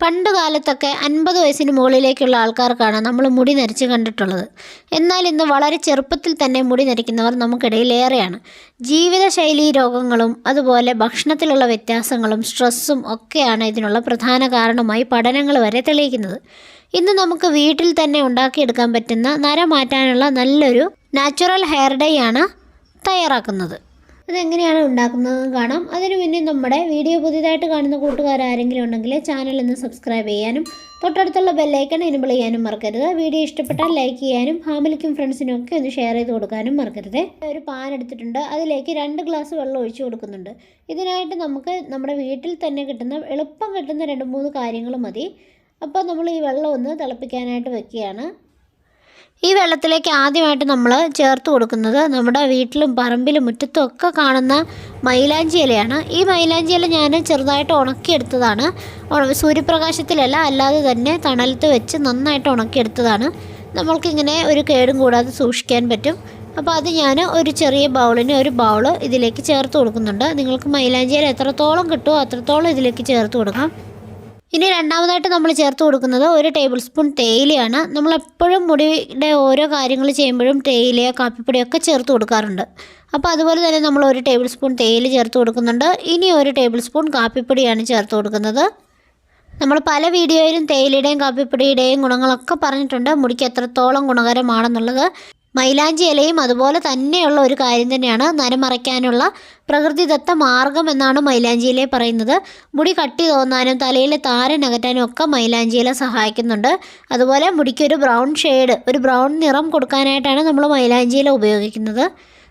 പണ്ട് കാലത്തൊക്കെ അൻപത് വയസ്സിന് മുകളിലേക്കുള്ള ആൾക്കാർക്കാണ് നമ്മൾ മുടി നരച്ച് കണ്ടിട്ടുള്ളത്. എന്നാൽ ഇന്ന് വളരെ ചെറുപ്പത്തിൽ തന്നെ മുടി നരയ്ക്കുന്നവർ നമുക്കിടയിൽ ഏറെയാണ്. ജീവിതശൈലി രോഗങ്ങളും അതുപോലെ ഭക്ഷണത്തിലുള്ള വ്യത്യാസങ്ങളും സ്ട്രെസ്സും ഒക്കെയാണ് ഇതിനുള്ള പ്രധാന കാരണമായി പഠനങ്ങൾ വരെ തെളിയിക്കുന്നത്. ഇന്ന് നമുക്ക് വീട്ടിൽ തന്നെ ഉണ്ടാക്കിയെടുക്കാൻ പറ്റുന്ന നര മാറ്റാനുള്ള നല്ലൊരു നാച്ചുറൽ ഹെയർ ഡൈ ആണ് തയ്യാറാക്കുന്നത്. അതെങ്ങനെയാണ് ഉണ്ടാക്കുന്നതെന്ന് കാണാം. അതിനു മുന്നേ നമ്മുടെ വീഡിയോ പുതിയതായിട്ട് കാണുന്ന കൂട്ടുകാർ ആരെങ്കിലും ഉണ്ടെങ്കിൽ ചാനൽ ഒന്ന് സബ്സ്ക്രൈബ് ചെയ്യാനും തൊട്ടടുത്തുള്ള ബെല്ലൈക്കൺ എനബിൾ ചെയ്യാനും മറക്കരുത്. വീഡിയോ ഇഷ്ടപ്പെട്ടാൽ ലൈക്ക് ചെയ്യാനും ഫാമിലിക്കും ഫ്രണ്ട്സിനും ഒക്കെ ഒന്ന് ഷെയർ ചെയ്ത് കൊടുക്കാനും മറക്കരുത്. ഒരു പാൻ എടുത്തിട്ടുണ്ട്. അതിലേക്ക് രണ്ട് ഗ്ലാസ് വെള്ളം ഒഴിച്ചു കൊടുക്കുന്നുണ്ട്. ഇതിനായിട്ട് നമുക്ക് നമ്മുടെ വീട്ടിൽ തന്നെ കിട്ടുന്ന എളുപ്പം കിട്ടുന്ന രണ്ട് മൂന്ന് കാര്യങ്ങൾ മതി. അപ്പോൾ നമ്മൾ ഈ വെള്ളം ഒന്ന് തിളപ്പിക്കാനായിട്ട് വെക്കുകയാണ്. ഈ വെള്ളത്തിലേക്ക് ആദ്യമായിട്ട് നമ്മൾ ചേർത്ത് കൊടുക്കുന്നത് നമ്മുടെ വീട്ടിലും പറമ്പിലും മുറ്റത്തും ഒക്കെ കാണുന്ന മൈലാഞ്ചി ഇലയാണ്. ഈ മൈലാഞ്ചി ഇല ഞാൻ ചെറുതായിട്ട് ഉണക്കിയെടുത്തതാണ്. ഉണ- സൂര്യപ്രകാശത്തിലല്ല അല്ലാതെ തന്നെ തണലത്ത് വെച്ച് നന്നായിട്ട് ഉണക്കിയെടുത്തതാണ്. നമ്മൾക്കിങ്ങനെ ഒരു കേടും കൂടാതെ സൂക്ഷിക്കാൻ പറ്റും. അപ്പോൾ അത് ഞാൻ ഒരു ചെറിയ ബൗളിന് ഒരു ബൗൾ ഇതിലേക്ക് ചേർത്ത് കൊടുക്കുന്നുണ്ട്. നിങ്ങൾക്ക് മൈലാഞ്ചി ഇല എത്രത്തോളം കിട്ടുമോ അത്രത്തോളം ഇതിലേക്ക് ചേർത്ത് കൊടുക്കാം. ഇനി രണ്ടാമതായിട്ട് നമ്മൾ ചേർത്ത് കൊടുക്കുന്നത് ഒരു ടേബിൾ സ്പൂൺ തേയിലയാണ് നമ്മളെപ്പോഴും മുടിയുടെ ഓരോ കാര്യങ്ങൾ ചെയ്യുമ്പോഴും തേയില കാപ്പിപ്പൊടിയൊക്കെ ചേർത്ത് കൊടുക്കാറുണ്ട്. അപ്പോൾ അതുപോലെ തന്നെ നമ്മൾ ഒരു ടേബിൾ സ്പൂൺ തേയില ചേർത്ത് കൊടുക്കുന്നുണ്ട്. ഇനി ഒരു ടേബിൾ സ്പൂൺ കാപ്പിപ്പൊടിയാണ് ചേർത്ത് കൊടുക്കുന്നത്. നമ്മൾ പല വീഡിയോയിലും തേയിലയുടെയും കാപ്പിപ്പൊടിയുടെയും ഗുണങ്ങളൊക്കെ പറഞ്ഞിട്ടുണ്ട്. മുടിക്ക് എത്രത്തോളം ഗുണകരമാണെന്നുള്ളത്. മൈലാഞ്ചി ഇലയും അതുപോലെ തന്നെയുള്ള ഒരു കാര്യം തന്നെയാണ് നരമറയ്ക്കാനുള്ള പ്രകൃതിദത്ത മാർഗം എന്നാണ് മൈലാഞ്ചി ഇല പറയുന്നത്. മുടി കട്ടി തോന്നാനും തലയിലെ താരൻ അകറ്റാനും ഒക്കെ മൈലാഞ്ചി ഇല സഹായിക്കുന്നുണ്ട്. അതുപോലെ മുടിക്ക് ഒരു ബ്രൗൺ ഷെയ്ഡ് ഒരു ബ്രൗൺ നിറം കൊടുക്കാനായിട്ടാണ് നമ്മൾ മൈലാഞ്ചി ഇല ഉപയോഗിക്കുന്നത്.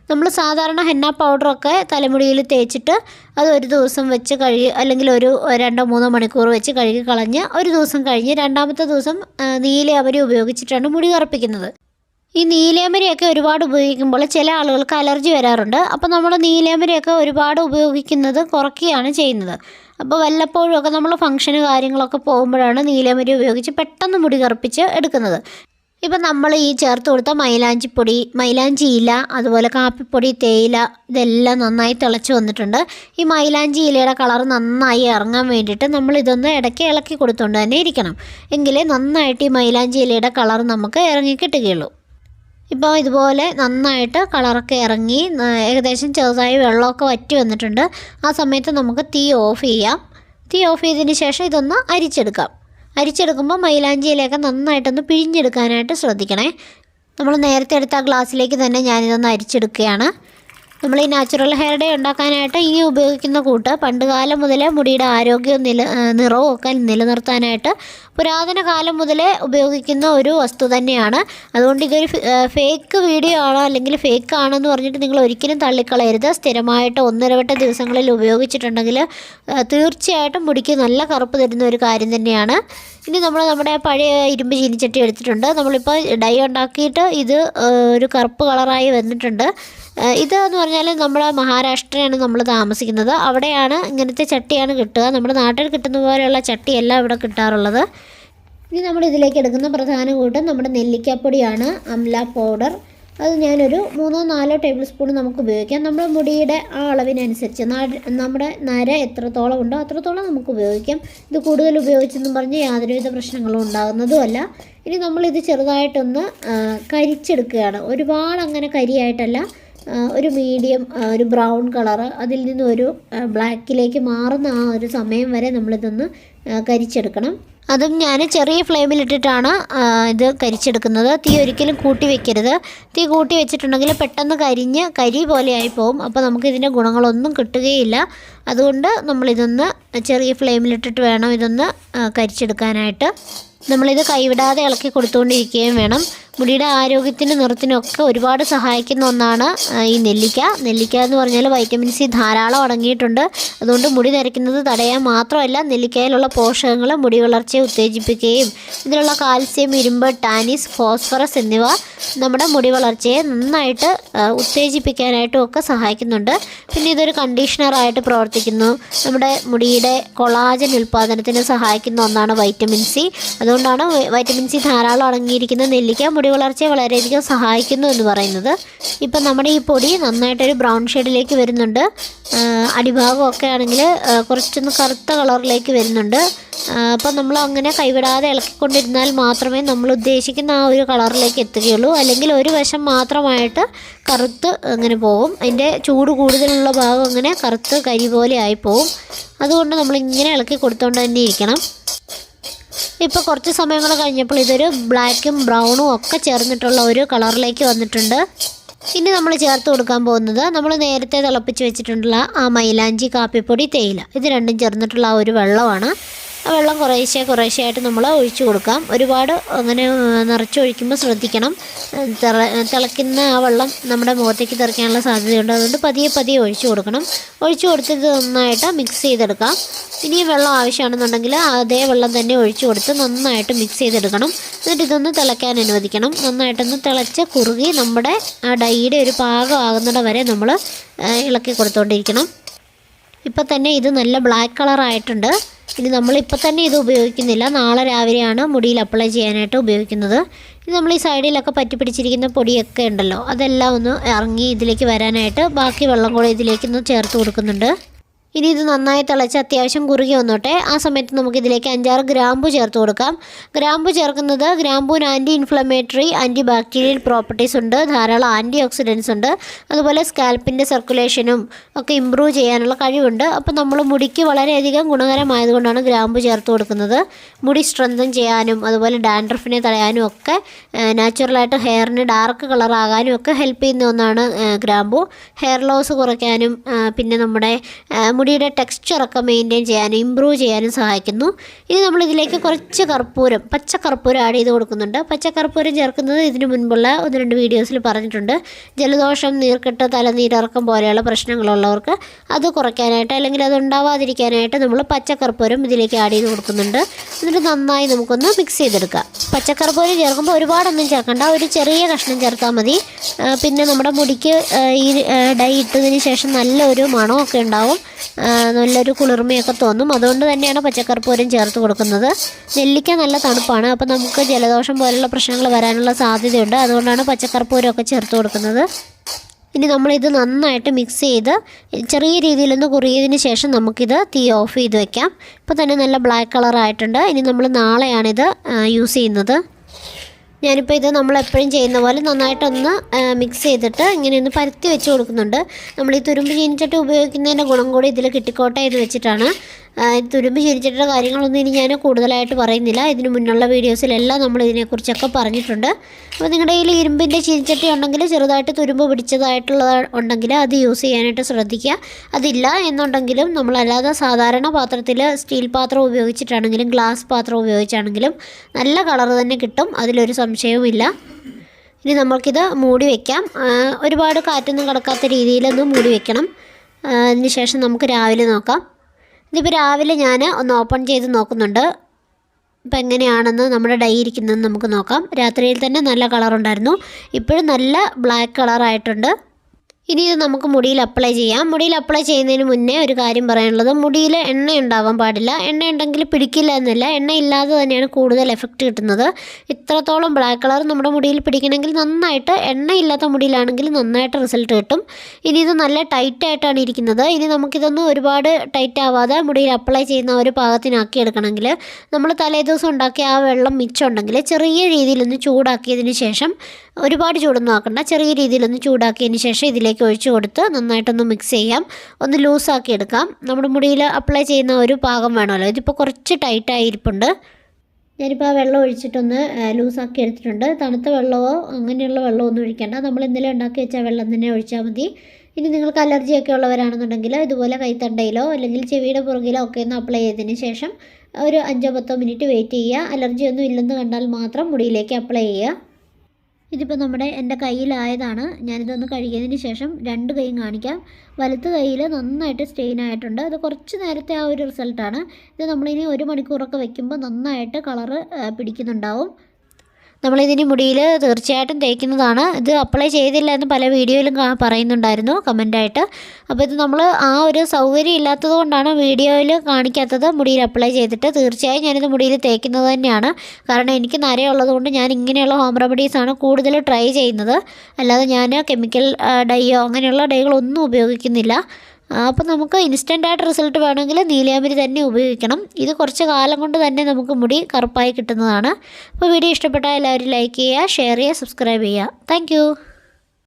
നമ്മൾ സാധാരണ ഹെന്ന പൗഡറൊക്കെ തലമുടിയിൽ തേച്ചിട്ട് അത് ഒരു ദിവസം വെച്ച് കഴുകി അല്ലെങ്കിൽ ഒരു രണ്ടോ മൂന്നോ മണിക്കൂർ വെച്ച് കഴുകി കളഞ്ഞ് ഒരു ദിവസം കഴിഞ്ഞ് രണ്ടാമത്തെ ദിവസം നീല അവരി ഉപയോഗിച്ചിട്ടാണ് മുടി കറുപ്പിക്കുന്നത്. ഈ നീലയമരിയൊക്കെ ഒരുപാട് ഉപയോഗിക്കുമ്പോൾ ചില ആളുകൾക്ക് അലർജി വരാറുണ്ട്. അപ്പോൾ നമ്മൾ നീലയമരിയൊക്കെ ഒരുപാട് ഉപയോഗിക്കുന്നത് കുറയ്ക്കുകയാണ് ചെയ്യുന്നത്. അപ്പോൾ വല്ലപ്പോഴും ഒക്കെ നമ്മൾ ഫംഗ്ഷന് കാര്യങ്ങളൊക്കെ പോകുമ്പോഴാണ് നീലയമരി ഉപയോഗിച്ച് പെട്ടെന്ന് മുടി കറുപ്പിച്ച് എടുക്കുന്നത്. ഇപ്പം നമ്മൾ ഈ ചേർത്ത് കൊടുത്ത മൈലാഞ്ചിപ്പൊടി മൈലാഞ്ചി ഇല അതുപോലെ കാപ്പിപ്പൊടി തേയില ഇതെല്ലാം നന്നായി തിളച്ച് വന്നിട്ടുണ്ട്. ഈ മൈലാഞ്ചി ഇലയുടെ കളർ നന്നായി ഇറങ്ങാൻ വേണ്ടിയിട്ട് നമ്മൾ ഇതൊന്ന് ഇടയ്ക്ക് ഇളക്കി കൊടുത്തുകൊണ്ട് തന്നെ ഇരിക്കണം. എങ്കിലേ നന്നായിട്ട് ഈ മൈലാഞ്ചി ഇലയുടെ കളർ നമുക്ക് ഇറങ്ങി കിട്ടുകയുള്ളൂ. ഇപ്പോൾ ഇതുപോലെ നന്നായിട്ട് കളറൊക്കെ ഇറങ്ങി ഏകദേശം ചെറുതായി വെള്ളമൊക്കെ വറ്റി വന്നിട്ടുണ്ട്. ആ സമയത്ത് നമുക്ക് തീ ഓഫ് ചെയ്യാം. തീ ഓഫ് ചെയ്തതിന് ശേഷം ഇതൊന്ന് അരിച്ചെടുക്കാം. അരിച്ചെടുക്കുമ്പോൾ മൈലാഞ്ചിയിലൊക്കെ നന്നായിട്ടൊന്ന് പിഴിഞ്ഞെടുക്കാനായിട്ട് ശ്രദ്ധിക്കണേ. നമ്മൾ നേരത്തെ എടുത്ത ഗ്ലാസ്സിലേക്ക് തന്നെ ഞാനിതൊന്ന് അരിച്ചെടുക്കുകയാണ്. നമ്മൾ ഈ നാച്ചുറൽ ഹെയർ ഡേ ഉണ്ടാക്കാനായിട്ട് ഇനി ഉപയോഗിക്കുന്ന കൂട്ട് പണ്ട് കാലം മുതലേ മുടിയുടെ ആരോഗ്യവും നില നിറവും ഒക്കെ നിലനിർത്താനായിട്ട് പുരാതന കാലം മുതലേ ഉപയോഗിക്കുന്ന ഒരു വസ്തു തന്നെയാണ്. അതുകൊണ്ട് ഇതൊരു ഫേക്ക് വീഡിയോ ആണോ അല്ലെങ്കിൽ ഫേക്ക് ആണെന്ന് പറഞ്ഞിട്ട് നിങ്ങൾ ഒരിക്കലും തള്ളിക്കളയരുത്. സ്ഥിരമായിട്ട് ഒന്നിരവട്ട ദിവസങ്ങളിൽ ഉപയോഗിച്ചിട്ടുണ്ടെങ്കിൽ തീർച്ചയായിട്ടും മുടിക്ക് നല്ല കറുപ്പ് തരുന്ന ഒരു കാര്യം തന്നെയാണ്. ഇനി നമ്മൾ നമ്മുടെ പഴയ ഇരുമ്പ് ചീനിച്ചട്ടി എടുത്തിട്ടുണ്ട്. നമ്മളിപ്പോൾ ഡൈ ഉണ്ടാക്കിയിട്ട് ഇത് ഒരു കറുപ്പ് കളറായി വന്നിട്ടുണ്ട്. ഇതെന്ന് പറഞ്ഞാൽ നമ്മുടെ മഹാരാഷ്ട്രയാണ് നമ്മൾ താമസിക്കുന്നത്. അവിടെയാണ് ഇങ്ങനത്തെ ചട്ടിയാണ് കിട്ടുക. നമ്മുടെ നാട്ടിൽ കിട്ടുന്ന പോലെയുള്ള ചട്ടിയല്ല ഇവിടെ കിട്ടാറുള്ളത്. ഇനി നമ്മൾ ഇതിലേക്ക് എടുക്കുന്ന പ്രധാന കൂട്ടം നമ്മുടെ നെല്ലിക്കപ്പൊടിയാണ് അംല പൗഡർ അത് ഞാനൊരു മൂന്നോ നാലോ ടേബിൾ സ്പൂൺ നമുക്ക് ഉപയോഗിക്കാം. നമ്മുടെ മുടിയുടെ ആ അളവിനനുസരിച്ച് നമ്മുടെ നര എത്രത്തോളം ഉണ്ടോ അത്രത്തോളം നമുക്ക് ഉപയോഗിക്കാം. ഇത് കൂടുതൽ ഉപയോഗിച്ചെന്നും പറഞ്ഞ് യാതൊരുവിധ പ്രശ്നങ്ങളും ഉണ്ടാകുന്നതുമല്ല ഇനി നമ്മളിത് ചെറുതായിട്ടൊന്ന് കരിച്ചെടുക്കുകയാണ്. ഒരുപാട് അങ്ങനെ കരിയായിട്ടല്ല. ഒരു മീഡിയം ഒരു ബ്രൗൺ കളറ് അതിൽ നിന്നൊരു ബ്ലാക്കിലേക്ക് മാറുന്ന ആ ഒരു സമയം വരെ നമ്മളിതൊന്ന് കരിച്ചെടുക്കണം. അതും ഞാൻ ചെറിയ ഫ്ലെയിമിലിട്ടിട്ടാണ് ഇത് കരിച്ചെടുക്കുന്നത്. തീ ഒരിക്കലും കൂട്ടി വെക്കരുത്. തീ കൂട്ടി വെച്ചിട്ടുണ്ടെങ്കിൽ പെട്ടെന്ന് കരിഞ്ഞ് കരി പോലെയായി പോകും അപ്പോൾ നമുക്ക് ഇതിന്റെ ഗുണങ്ങളൊന്നും കിട്ടുകയില്ല. അതുകൊണ്ട് നമ്മളിതൊന്ന് ചെറിയ ഫ്ലെയിമിലിട്ടിട്ട് വേണം ഇതൊന്ന് കരിച്ചെടുക്കാനായിട്ട്. നമ്മളിത് കൈവിടാതെ ഇളക്കി കൊടുത്തുകൊണ്ടിരിക്കുകയും വേണം. മുടിയുടെ ആരോഗ്യത്തിനും നിറത്തിനും ഒക്കെ ഒരുപാട് സഹായിക്കുന്ന ഒന്നാണ് ഈ നെല്ലിക്ക. നെല്ലിക്ക എന്ന് പറഞ്ഞാൽ വൈറ്റമിൻ സി ധാരാളം അടങ്ങിയിട്ടുണ്ട്. അതുകൊണ്ട് മുടി നരയ്ക്കുന്നത് തടയാൻ മാത്രമല്ല നെല്ലിക്കയിലുള്ള പോഷകങ്ങൾ മുടി വളർച്ചയെ ഉത്തേജിപ്പിക്കുകയും ഇതിലുള്ള കാൽസ്യം ഇരുമ്പ് ടാനിസ് ഫോസ്ഫറസ് എന്നിവ നമ്മുടെ മുടി വളർച്ചയെ നന്നായിട്ട് ഉത്തേജിപ്പിക്കാനായിട്ടും ഒക്കെ സഹായിക്കുന്നുണ്ട്. പിന്നെ ഇതൊരു കണ്ടീഷണറായിട്ട് പ്രവർത്തിക്കുന്നു. നമ്മുടെ മുടിയുടെ കൊളാജൻ ഉൽപ്പാദനത്തിന് സഹായിക്കുന്ന ഒന്നാണ് വൈറ്റമിൻ സി അതുകൊണ്ടാണ് വൈറ്റമിൻ സി ധാരാളം അടങ്ങിയിരിക്കുന്ന നെല്ലിക്ക മുടിക്ക് മുടി വളർച്ചയെ വളരെയധികം സഹായിക്കുന്നു എന്ന് പറയുന്നത്. ഇപ്പം നമ്മുടെ ഈ പൊടി നന്നായിട്ടൊരു ബ്രൗൺ ഷെയ്ഡിലേക്ക് വരുന്നുണ്ട്. അടിഭാഗമൊക്കെ ആണെങ്കിൽ കുറച്ചൊന്ന് കറുത്ത കളറിലേക്ക് വരുന്നുണ്ട്. അപ്പം നമ്മൾ അങ്ങനെ കൈവിടാതെ ഇളക്കിക്കൊണ്ടിരുന്നാൽ മാത്രമേ നമ്മൾ ഉദ്ദേശിക്കുന്ന ആ ഒരു കളറിലേക്ക് എത്തുകയുള്ളൂ. അല്ലെങ്കിൽ ഒരു വശം മാത്രമായിട്ട് കറുത്ത് അങ്ങനെ പോകും അതിന്റെ ചൂട് കൂടുതലുള്ള ഭാഗം അങ്ങനെ കറുത്ത് കരി പോലെ ആയി പോകും അതുകൊണ്ട് നമ്മൾ ഇങ്ങനെ ഇളക്കി കൊടുത്തുകൊണ്ട് തന്നെ ഇരിക്കണം. ഇപ്പോൾ കുറച്ച് സമയങ്ങൾ കഴിഞ്ഞപ്പോൾ ഇതൊരു ബ്ലാക്കും ബ്രൗണും ഒക്കെ ചേർന്നിട്ടുള്ള ഒരു കളറിലേക്ക് വന്നിട്ടുണ്ട്. ഇനി നമ്മൾ ചേർത്ത് കൊടുക്കാൻ പോകുന്നത് നമ്മൾ നേരത്തെ തിളപ്പിച്ച് വെച്ചിട്ടുള്ള ആ മൈലാഞ്ചി കാപ്പിപ്പൊടി തേയില. ഇത് രണ്ടും ചേർന്നിട്ടുള്ള ആ ഒരു വെള്ളമാണ്. വെള്ളം കുറേശ്ശെ കുറേശ്ശെ ആയിട്ട് നമ്മൾ ഒഴിച്ചു കൊടുക്കാം. ഒരുപാട് അങ്ങനെ നിറച്ചൊഴിക്കുമ്പോൾ ശ്രദ്ധിക്കണം. തിള തിളയ്ക്കുന്ന ആ വെള്ളം നമ്മുടെ മുഖത്തേക്ക് തെറിക്കാനുള്ള സാധ്യതയുണ്ട്. അതുകൊണ്ട് പതിയെ പതിയെ ഒഴിച്ചു കൊടുക്കണം. ഒഴിച്ചു കൊടുത്തിട്ട് നന്നായിട്ട് മിക്സ് ചെയ്തെടുക്കാം. ഇനി വെള്ളം ആവശ്യമാണെന്നുണ്ടെങ്കിൽ അതേ വെള്ളം തന്നെ ഒഴിച്ചു കൊടുത്ത് നന്നായിട്ട് മിക്സ് ചെയ്തെടുക്കണം. എന്നിട്ട് ഇതൊന്ന് തിളയ്ക്കാൻ അനുവദിക്കണം. നന്നായിട്ടൊന്ന് തിളച്ച് കുറുകി നമ്മുടെ ആ ഡൈയുടെ ഒരു പാകമാകുന്നിട വരെ നമ്മൾ ഇളക്കി കൊടുത്തുകൊണ്ടിരിക്കണം ഇപ്പം തന്നെ ഇത് നല്ല ബ്ലാക്ക് കളറായിട്ടുണ്ട് ഇനി നമ്മളിപ്പോൾ തന്നെ ഇത് ഉപയോഗിക്കുന്നില്ല. നാളെ രാവിലെയാണ് മുടിയിൽ അപ്ലൈ ചെയ്യാനായിട്ട് ഉപയോഗിക്കുന്നത്. ഇനി നമ്മൾ ഈ സൈഡിലൊക്കെ പറ്റി പിടിച്ചിരിക്കുന്ന പൊടിയൊക്കെ ഉണ്ടല്ലോ. അതെല്ലാം ഒന്ന് ഇറങ്ങി ഇതിലേക്ക് വരാനായിട്ട് ബാക്കി വെള്ളം കൂടെ ഇതിലേക്കൊന്ന് ചേർത്ത് കൊടുക്കുന്നുണ്ട്. ഇനി ഇത് നന്നായി തിളച്ച് അത്യാവശ്യം കുറുകി വന്നോട്ടെ. ആ സമയത്ത് നമുക്ക് ഇതിലേക്ക് അഞ്ചാറ് ഗ്രാമ്പു ചേർത്ത് കൊടുക്കാം. ഗ്രാമ്പു ചേർക്കുന്നത് ഗ്രാമ്പൂന് anti inflammatory anti bacterial properties ഉണ്ട്. ധാരാളം ആന്റി ഓക്സിഡൻസ് ഉണ്ട്. അതുപോലെ സ്കാൽപ്പിന്റെ സർക്കുലേഷനും ഒക്കെ ഇമ്പ്രൂവ് ചെയ്യാനുള്ള കഴിവുണ്ട്. അപ്പോൾ നമ്മൾ മുടിക്ക് വളരെയധികം ഗുണകരമായതുകൊണ്ടാണ് ഗ്രാമ്പു ചേർത്ത് കൊടുക്കുന്നത്. മുടി സ്ട്രെങ്തൻ ചെയ്യാനും അതുപോലെ ഡാൻഡ്രഫിനെ തടയാനും ഒക്കെ നാച്ചുറലായിട്ട് ഹെയറിന് ഡാർക്ക് കളറാകാനും ഒക്കെ ഹെൽപ്പ് ചെയ്യുന്ന ഒന്നാണ് ഗ്രാമ്പു. ഹെയർ ലോസ് കുറയ്ക്കാനും പിന്നെ നമ്മുടെ മുടിയുടെ ടെക്സ്ചറൊക്കെ മെയിന്റെയിൻ ചെയ്യാനും ഇമ്പ്രൂവ് ചെയ്യാനും സഹായിക്കുന്നു. ഇനി നമ്മൾ ഇതിലേക്ക് കുറച്ച് കർപ്പൂരം പച്ച കർപ്പൂരം ആഡ് ചെയ്ത് കൊടുക്കുന്നുണ്ട്. പച്ച കർപ്പൂരം ചേർക്കുന്നത് ഇതിനു മുൻപുള്ള ഒന്ന് രണ്ട് വീഡിയോസിൽ പറഞ്ഞിട്ടുണ്ട്. ജലദോഷം നീർക്കെട്ട് തലനീരിറക്കം പോലെയുള്ള പ്രശ്നങ്ങളുള്ളവർക്ക് അത് കുറയ്ക്കാനായിട്ട് അല്ലെങ്കിൽ അത് ഉണ്ടാവാതിരിക്കാനായിട്ട് നമ്മൾ പച്ചക്കർപ്പൂരം ഇതിലേക്ക് ആഡ് ചെയ്ത് കൊടുക്കുന്നുണ്ട്. എന്നിട്ട് നന്നായി നമുക്കൊന്ന് മിക്സ് ചെയ്തെടുക്കാം. പച്ചക്കർപ്പൂരം ചേർക്കുമ്പോൾ ഒരുപാടൊന്നും ചേർക്കണ്ട. ഒരു ചെറിയ കഷ്ണം ചേർത്താൽ മതി. പിന്നെ നമ്മുടെ മുടിക്ക് ഈ ഡൈ ഇട്ടതിന് ശേഷം നല്ലൊരു മണമൊക്കെ ഉണ്ടാവും. നല്ലൊരു കുളിർമയൊക്കെ തോന്നും. അതുകൊണ്ട് തന്നെയാണ് പച്ചക്കർപ്പൂരം ചേർത്ത് കൊടുക്കുന്നത്. നെല്ലിക്ക നല്ല തണുപ്പാണ്. അപ്പോൾ നമുക്ക് ജലദോഷം പോലുള്ള പ്രശ്നങ്ങൾ വരാനുള്ള സാധ്യതയുണ്ട്. അതുകൊണ്ടാണ് പച്ചക്കർപ്പൂരം ഒക്കെ ചേർത്ത് കൊടുക്കുന്നത്. ഇനി നമ്മളിത് നന്നായിട്ട് മിക്സ് ചെയ്ത് ചെറിയ രീതിയിലൊന്ന് കുറിയതിന് ശേഷം നമുക്കിത് തീ ഓഫ് ചെയ്ത് വെക്കാം. ഇപ്പോൾ തന്നെ നല്ല ബ്ലാക്ക് കളറായിട്ടുണ്ട് ഇനി നമ്മൾ നാളെയാണിത് യൂസ് ചെയ്യുന്നത്. ഞാനിപ്പോൾ ഇത് നമ്മൾ എപ്പോഴും ചെയ്യുന്ന പോലെ നന്നായിട്ടൊന്ന് മിക്സ് ചെയ്തിട്ട് ഇങ്ങനെ ഒന്ന് പരത്തി വെച്ച് കൊടുക്കുന്നുണ്ട്. നമ്മൾ ഈ തുരുമ്പ് ചീനിച്ചട്ടി ഉപയോഗിക്കുന്നതിന്റെ ഗുണം കൂടി ഇതിൽ കിട്ടിക്കോട്ടെ എന്ന് വെച്ചിട്ടാണ്. തുരുമ്പ് ചിരിച്ചിട്ടുള്ള കാര്യങ്ങളൊന്നും ഇനി ഞാൻ കൂടുതലായിട്ട് പറയുന്നില്ല. ഇതിന് മുന്നുള്ള വീഡിയോസിലെല്ലാം നമ്മൾ ഇതിനെക്കുറിച്ചൊക്കെ പറഞ്ഞിട്ടുണ്ട്. അപ്പോൾ നിങ്ങളുടെ കയ്യിൽ ഇരുമ്പിന്റെ ചീനിച്ചട്ടി ഉണ്ടെങ്കിൽ ചെറുതായിട്ട് തുരുമ്പ് പിടിച്ചതായിട്ടുള്ള ഉണ്ടെങ്കിൽ അത് യൂസ് ചെയ്യാനായിട്ട് ശ്രദ്ധിക്കുക. അതില്ല എന്നുണ്ടെങ്കിലും നമ്മളല്ലാതെ സാധാരണ പാത്രത്തിൽ സ്റ്റീൽ പാത്രം ഉപയോഗിച്ചിട്ടാണെങ്കിലും ഗ്ലാസ് പാത്രം ഉപയോഗിച്ചാണെങ്കിലും നല്ല കളർ തന്നെ കിട്ടും. അതിലൊരു സംശയവുമില്ല. ഇനി നമ്മൾക്കിത് മൂടി വയ്ക്കാം ഒരുപാട് കാറ്റൊന്നും കടക്കാത്ത രീതിയിലൊന്നും മൂടി വയ്ക്കണം അതിന് ശേഷം നമുക്ക് രാവിലെ നോക്കാം. ഇതിപ്പോൾ രാവിലെ ഞാൻ ഒന്ന് ഓപ്പൺ ചെയ്ത് നോക്കുന്നുണ്ട്. ഇപ്പം എങ്ങനെയാണെന്ന് നമ്മുടെ ഡൈ ഇരിക്കുന്നതെന്ന് നമുക്ക് നോക്കാം. രാത്രിയിൽ തന്നെ നല്ല കളറുണ്ടായിരുന്നു. ഇപ്പോഴും നല്ല ബ്ലാക്ക് കളറായിട്ടുണ്ട്. ഇനി ഇത് നമുക്ക് മുടിയിൽ അപ്ലൈ ചെയ്യാം. മുടിയിൽ അപ്ലൈ ചെയ്യുന്നതിന് മുന്നേ ഒരു കാര്യം പറയാനുള്ളത്. മുടിയിൽ എണ്ണ ഉണ്ടാവാൻ പാടില്ല. എണ്ണ ഉണ്ടെങ്കിൽ പിടിക്കില്ല എന്നല്ല. എണ്ണ ഇല്ലാതെ തന്നെയാണ് കൂടുതൽ എഫക്റ്റ് കിട്ടുന്നത്. ഇത്രത്തോളം ബ്ലാക്ക് കളർ നമ്മുടെ മുടിയിൽ പിടിക്കണമെങ്കിൽ നന്നായിട്ട് എണ്ണ ഇല്ലാത്ത മുടിയിലാണെങ്കിൽ നന്നായിട്ട് റിസൾട്ട് കിട്ടും. ഇനി ഇത് നല്ല ടൈറ്റായിട്ടാണ് ഇരിക്കുന്നത്. ഇനി നമുക്കിതൊന്നും ഒരുപാട് ടൈറ്റ് ആവാതെ മുടിയിൽ അപ്ലൈ ചെയ്യുന്ന ഒരു പാകത്തിനാക്കി എടുക്കണമെങ്കിൽ നമ്മൾ തലേദിവസം ഉണ്ടാക്കിയ ആ വെള്ളം മിച്ചമുണ്ടെങ്കിൽ ചെറിയ രീതിയിലൊന്ന് ചൂടാക്കിയതിന് ശേഷം ഒരുപാട് ചൂടൊന്നും ആക്കണ്ട. ചെറിയ രീതിയിലൊന്ന് ചൂടാക്കിയതിന് ശേഷം ഇതിലേക്ക് ഒഴിച്ചു കൊടുത്ത് നന്നായിട്ടൊന്ന് മിക്സ് ചെയ്യാം. ഒന്ന് ലൂസാക്കി എടുക്കാം. നമ്മുടെ മുടിയിൽ അപ്ലൈ ചെയ്യുന്ന ഒരു പാകം വേണമല്ലോ. ഇതിപ്പോൾ കുറച്ച് ടൈറ്റായി ഇരിപ്പുണ്ട്. ഞാനിപ്പോൾ ആ വെള്ളം ഒഴിച്ചിട്ടൊന്ന് ലൂസാക്കി എടുത്തിട്ടുണ്ട്. തണുത്ത വെള്ളമോ അങ്ങനെയുള്ള വെള്ളമോ ഒന്നും ഒഴിക്കേണ്ട. നമ്മൾ ഇന്നലെ ഉണ്ടാക്കി വെച്ച വെള്ളം തന്നെ ഒഴിച്ചാൽ മതി. ഇനി നിങ്ങൾക്ക് അലർജിയൊക്കെ ഉള്ളവരാണെന്നുണ്ടെങ്കിൽ ഇതുപോലെ കൈത്തണ്ടയിലോ അല്ലെങ്കിൽ ചെവിയുടെ പുറകിലോ ഒക്കെ ഒന്ന് അപ്ലൈ ചെയ്തതിന് ശേഷം ഒരു അഞ്ചോ പത്തോ മിനിറ്റ് വെയിറ്റ് ചെയ്യുക. അലർജി ഒന്നും ഇല്ലെന്ന് കണ്ടാൽ മാത്രം മുടിയിലേക്ക് അപ്ലൈ ചെയ്യുക. ഇതിപ്പോൾ നമ്മുടെ എന്റെ കയ്യിലായതാണ്. ഞാനിതൊന്ന് കഴുകിയതിന് ശേഷം രണ്ട് കൈയും കാണിക്കാം. വലത്ത് കയ്യിൽ നന്നായിട്ട് സ്റ്റെയിൻ ആയിട്ടുണ്ട്. അത് കുറച്ച് നേരത്തെ ആ ഒരു റിസൾട്ടാണ്. ഇത് നമ്മളിനി ഒരു മണിക്കൂറൊക്കെ വെക്കുമ്പോൾ നന്നായിട്ട് കളറ് പിടിക്കുന്നുണ്ടാവും. നമ്മളിതിന് മുടിയിൽ തീർച്ചയായിട്ടും തേക്കുന്നതാണ്. ഇത് അപ്ലൈ ചെയ്തില്ല എന്ന് പല വീഡിയോയിലും പറയുന്നുണ്ടായിരുന്നു കമന്റായിട്ട് അപ്പോൾ ഇത് നമ്മൾ ആ ഒരു സൗകര്യം ഇല്ലാത്തത് കൊണ്ടാണ് വീഡിയോയിൽ കാണിക്കാത്തത് മുടിയിൽ അപ്ലൈ ചെയ്തിട്ട്. തീർച്ചയായും ഞാനിത് മുടിയിൽ തേക്കുന്നത് തന്നെയാണ്. കാരണം എനിക്ക് നരയുള്ളത് കൊണ്ട് ഞാൻ ഇങ്ങനെയുള്ള ഹോം റെമഡീസാണ് കൂടുതൽ ട്രൈ ചെയ്യുന്നത്. അല്ലാതെ ഞാൻ കെമിക്കൽ ഡൈയോ അങ്ങനെയുള്ള ഡൈകളൊന്നും ഉപയോഗിക്കുന്നില്ല. അപ്പോൾ നമുക്ക് ഇൻസ്റ്റന്റ് ആയിട്ട് റിസൾട്ട് വേണമെങ്കിൽ നീലയാമ്പരി തന്നെ ഉപയോഗിക്കണം. ഇത് കുറച്ച് കാലം കൊണ്ട് തന്നെ നമുക്ക് മുടി കറുപ്പായി കിട്ടുന്നതാണ്. അപ്പോൾ വീഡിയോ ഇഷ്ടപ്പെട്ടാൽ എല്ലാവരും ലൈക്ക് ചെയ്യുക ഷെയർ ചെയ്യുക സബ്സ്ക്രൈബ് ചെയ്യുക. താങ്ക്